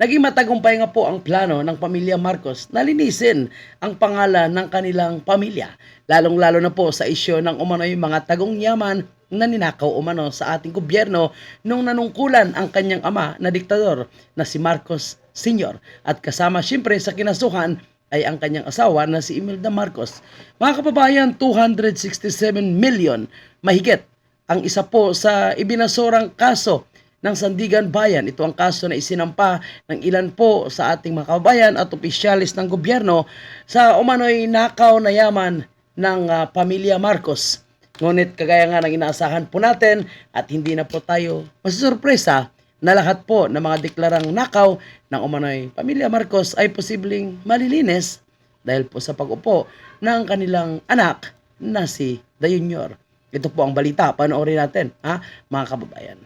Naging matagumpay nga po ang plano ng pamilya Marcos na linisin ang pangalan ng kanilang pamilya, lalong-lalo na po sa isyo ng umano'y mga tagong yaman na ninakaw umano sa ating gobyerno nung nanungkulan ang kanyang ama na diktador na si Marcos Sr. At kasama siyempre sa kinasuhan ay ang kanyang asawa na si Imelda Marcos. Mga kababayan, 267 million mahigit ang isa po sa ibinasurang kaso ng Sandigan Bayan. Ito ang kaso na isinampa ng ilan po sa ating mga kababayan at opisyalis ng gobyerno sa umano'y nakaw na yaman ng ah, pamilya Marcos. Ngunit kagaya nga ng inaasahan po natin at hindi na po tayo masusurpresa na lahat po ng mga deklarang nakaw ng umano'y pamilya Marcos ay posibleng malilinis dahil po sa pag-upo ng kanilang anak na si The Junior. Ito po ang balita. Panoorin natin, ha, mga kababayan.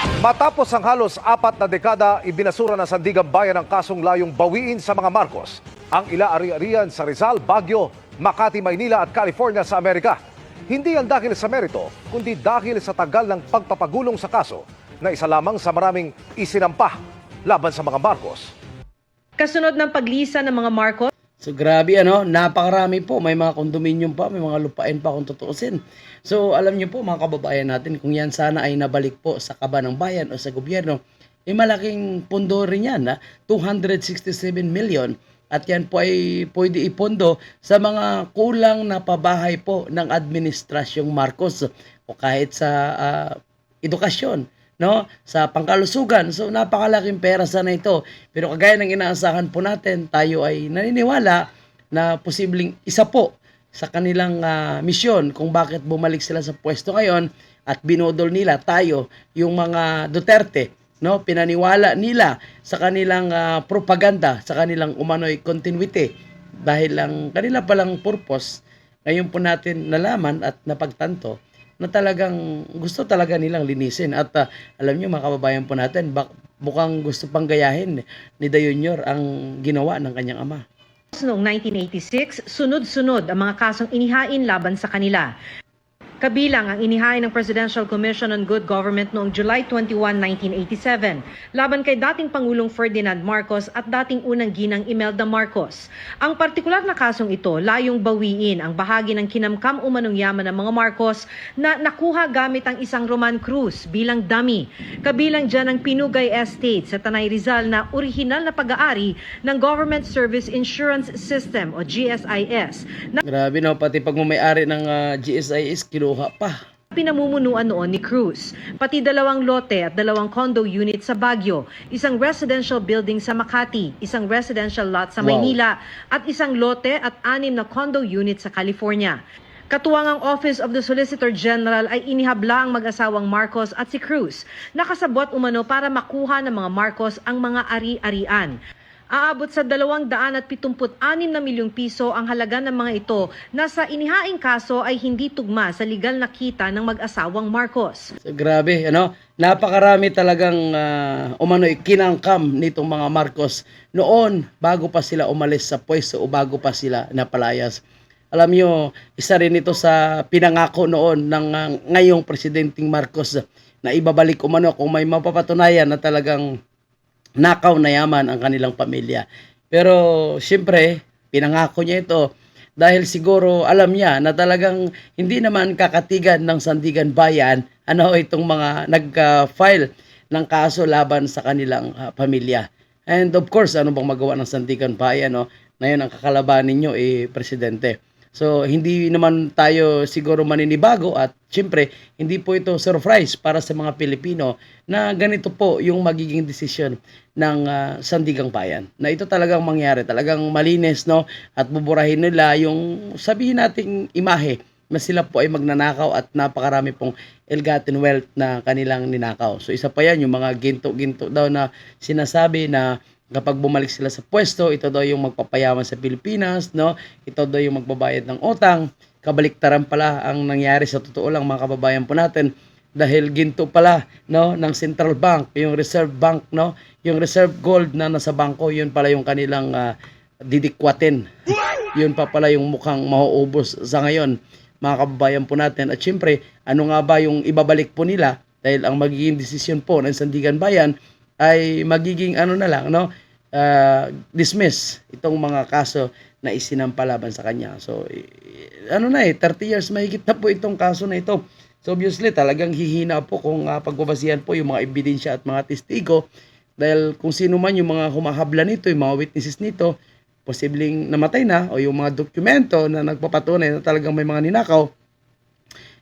Matapos ang halos apat na dekada, ibinasura ng Sandigan Bayan ang kasong layong bawiin sa mga Marcos. Ang ila-ari-arian sa Rizal, Baguio, Makati, Maynila at California sa Amerika. Hindi yan dahil sa merito, kundi dahil sa tagal ng pagpapagulong sa kaso na isa lamang sa maraming isinampa laban sa mga Marcos. Kasunod ng paglisa ng mga Marcos, So grabe ano, napakarami po. May mga condominium pa, may mga lupain pa kung tutuusin. So alam niyo po mga kababayan natin, kung yan sana ay nabalik po sa kaba ng bayan o sa gobyerno, eh malaking pondo rin yan, ha? 267 million. At yan po ay pwede ipondo sa mga kulang na pabahay po ng administrasyong Marcos o kahit sa ah, edukasyon no? Sa pangkalusugan. So napakalaking pera sana ito. Pero kagaya ng inaasahan po natin tayo ay naniniwala na posibleng isa po sa kanilang ah, misyon kung bakit bumalik sila sa pwesto ngayon at binodol nila tayo yung mga Duterte no? Pinaniwala nila sa kanilang ah, propaganda sa kanilang umano'y continuity. Dahil lang kanila palang purpose ngayon po natin nalaman at napagtanto na talagang gusto talaga nilang linisin. At ah, alam niyo mga kababayan po natin, bak- mukhang gusto pang gayahin ni Da Junior ang ginawa ng kanyang ama. noong 1986, sunod-sunod ang mga kasong inihain laban sa kanila. Kabilang ang inihain ng Presidential Commission on Good Government noong July 21, 1987, laban kay dating Pangulong Ferdinand Marcos at dating unang ginang Imelda Marcos. Ang partikular na kasong ito layong bawiin ang bahagi ng kinamkam umanong yaman ng mga Marcos na nakuha gamit ang isang Roman Cruz bilang dummy. Kabilang dyan ang Pinugay Estate sa Tanay Rizal na orihinal na pag-aari ng Government Service Insurance System o GSIS na Grabe no, pati pag may-ari ng ah, GSIS, kinuha pa. pinamumunuan noon ni Cruz. Pati dalawang lote at dalawang condo unit sa Baguio, isang residential building sa Makati, isang residential lot sa Wow. Maynila, at isang lote at anim na condo unit sa California. Katuwang ang Office of the Solicitor General ay inihabla ang mag-asawang Marcos at si Cruz. Nakasabot umano para makuha ng mga Marcos ang mga ari-arian. Aabot sa 276 na milyong piso ang halaga ng mga ito na sa inihaing kaso ay hindi tugma sa legal na kita ng mag-asawang Marcos. Grabe, ano? Napakarami talagang uh, umano'y kinangkam nitong mga Marcos noon bago pa sila umalis sa pwesto o bago pa sila napalayas. Alam nyo, isa rin ito sa pinangako noon ng ah, ngayong presidenting Marcos na ibabalik umano kung may mapapatunayan na talagang nakaw na yaman ang kanilang pamilya. Pero siyempre, pinangako niya ito dahil siguro alam niya na talagang hindi naman kakatigan ng Sandigan Bayan ano itong mga nagka-file ng kaso laban sa kanilang ah, pamilya. And of course, ano bang magawa ng Sandigan Bayan no? Na yun ang kakalaban ninyo eh presidente. So, hindi naman tayo siguro maninibago at siyempre, hindi po ito surprise para sa mga Pilipino na ganito po yung magiging desisyon ng ah, Sandigang Bayan. Na ito talagang mangyari, talagang malinis, no? At buburahin nila yung sabihin nating imahe na sila po ay magnanakaw at napakarami pong ill-gotten wealth na kanilang ninakaw. So isa pa yan, yung mga ginto-ginto daw na sinasabi na kapag bumalik sila sa pwesto, ito daw yung magpapayaman sa Pilipinas, no? Ito daw yung magbabayad ng utang. Kabaliktaran pala ang nangyari sa totoo lang mga kababayan po natin dahil ginto pala no ng Central Bank, yung Reserve Bank no, yung Reserve Gold na nasa bangko, yun pala yung kanilang ah, didikwatin. Yun pa pala yung mukhang mauubos sa ngayon mga kababayan po natin. At syempre, ano nga ba yung ibabalik po nila dahil ang magiging desisyon po ng Sandigan Bayan ay magiging ano na lang no ah, dismiss itong mga kaso na isinampalaban sa kanya. So i- ano na eh 30 years mahigit na po itong kaso na ito. So obviously talagang hihina po kung uh, pagbabasihan po yung mga ebidensya at mga testigo dahil kung sino man yung mga humahabla nito, yung mga witnesses nito, posibleng namatay na o yung mga dokumento na nagpapatunay na talagang may mga ninakaw,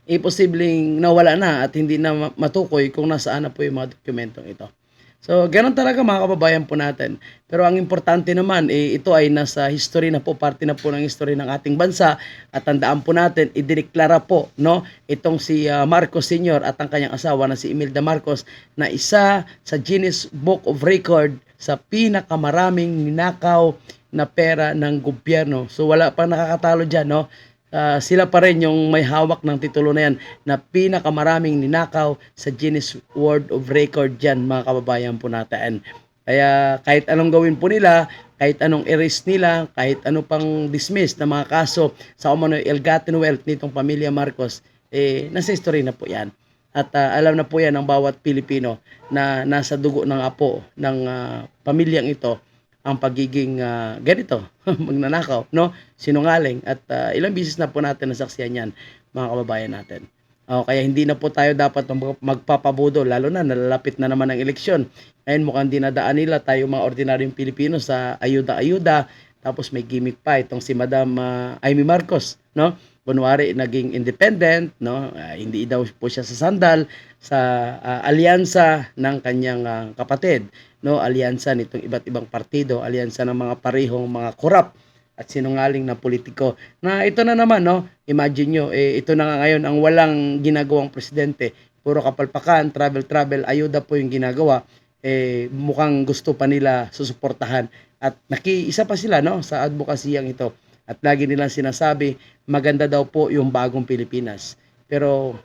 eh posibleng nawala na at hindi na ma- matukoy kung nasaan na po yung mga dokumentong ito. So, ganun talaga mga kababayan po natin. Pero ang importante naman, eh, ito ay nasa history na po, parte na po ng history ng ating bansa. At tandaan po natin, idineklara po, no, itong si ah, Marcos Sr. at ang kanyang asawa na si Imelda Marcos na isa sa Guinness Book of Record sa pinakamaraming ninakaw na pera ng gobyerno. So, wala pang nakakatalo dyan, no? Ah, sila pa rin yung may hawak ng titulo na yan na pinakamaraming ninakaw sa Guinness World of Record dyan mga kababayan po natin. Kaya kahit anong gawin po nila, kahit anong erase nila, kahit ano pang dismiss na mga kaso sa umano ill-gotten wealth nitong pamilya Marcos, eh, nasa history na po yan. At ah, alam na po yan ng bawat Pilipino na nasa dugo ng apo ng ah, pamilyang ito ang pagiging ah, ganito, magnanakaw, no? Sinungaling at ah, ilang bisis na po natin nasaksihan yan, mga kababayan natin. Oh, kaya hindi na po tayo dapat mag- magpapabudo lalo na nalalapit na naman ang eleksyon. Ngayon mukhang dinadaan nila tayo mga ordinaryong Pilipino sa ayuda-ayuda tapos may gimmick pa itong si Madam ah, Amy Marcos, no? Kunwari naging independent, no? Ah, hindi daw po siya sa sandal sa ah, alyansa ng kanyang ah, kapatid, no? Alyansa nitong iba't ibang partido, alyansa ng mga parehong mga korap at sinungaling na politiko. Na ito na naman, no? Imagine nyo, eh, ito na nga ngayon ang walang ginagawang presidente. Puro kapalpakan, travel-travel, ayuda po yung ginagawa. Eh, mukhang gusto pa nila susuportahan. At nakiisa pa sila, no? Sa advokasiyang ito. At lagi nilang sinasabi, maganda daw po yung bagong Pilipinas. Pero,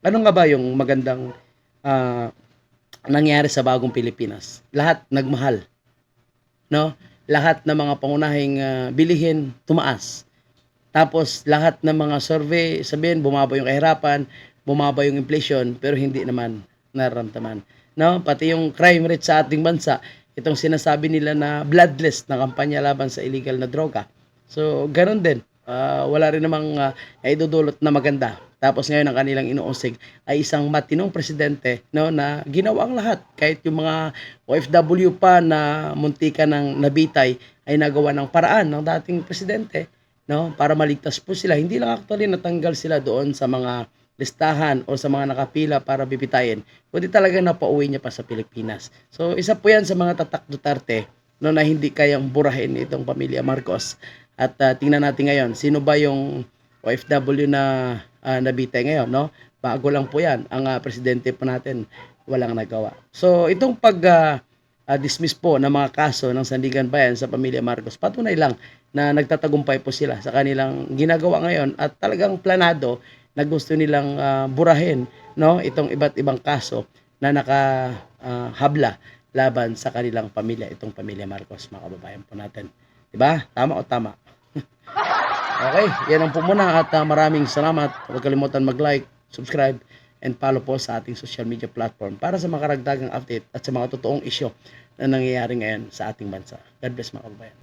ano nga ba yung magandang ah, nangyari sa bagong Pilipinas? Lahat nagmahal. No? lahat ng mga pangunahing ah, bilihin tumaas. Tapos lahat ng mga survey, sabihin bumaba yung kahirapan, bumaba yung inflation, pero hindi naman nararamdaman. No? Pati yung crime rate sa ating bansa, itong sinasabi nila na bloodless na kampanya laban sa illegal na droga. So, ganun din. Ah, wala rin namang uh, idudulot na maganda. Tapos ngayon ang kanilang inuusig ay isang matinong presidente no na ginawa ang lahat. Kahit yung mga OFW pa na muntika ng nabitay ay nagawa ng paraan ng dating presidente no para maligtas po sila. Hindi lang actually natanggal sila doon sa mga listahan o sa mga nakapila para bibitayin kundi talaga napauwi niya pa sa Pilipinas. So isa po yan sa mga tatak Duterte no na hindi kayang burahin itong pamilya Marcos. At ah, tingnan natin ngayon sino ba yung OFW na ah, nabitay ngayon, no? Bago lang po 'yan. Ang ah, presidente po natin walang nagawa. So, itong pag ah, ah, dismiss po ng mga kaso ng Sandigan Bayan sa pamilya Marcos, patunay lang na nagtatagumpay po sila sa kanilang ginagawa ngayon at talagang planado na gusto nilang ah, burahin, no? Itong iba't ibang kaso na nakahabla laban sa kanilang pamilya, itong pamilya Marcos, mga kababayan po natin. 'Di ba? Tama o tama? Okay, yan ang po muna at ah, maraming salamat. Huwag kalimutan mag-like, subscribe, and follow po sa ating social media platform para sa mga karagdagang update at sa mga totoong isyo na nangyayari ngayon sa ating bansa. God bless mga kababayan.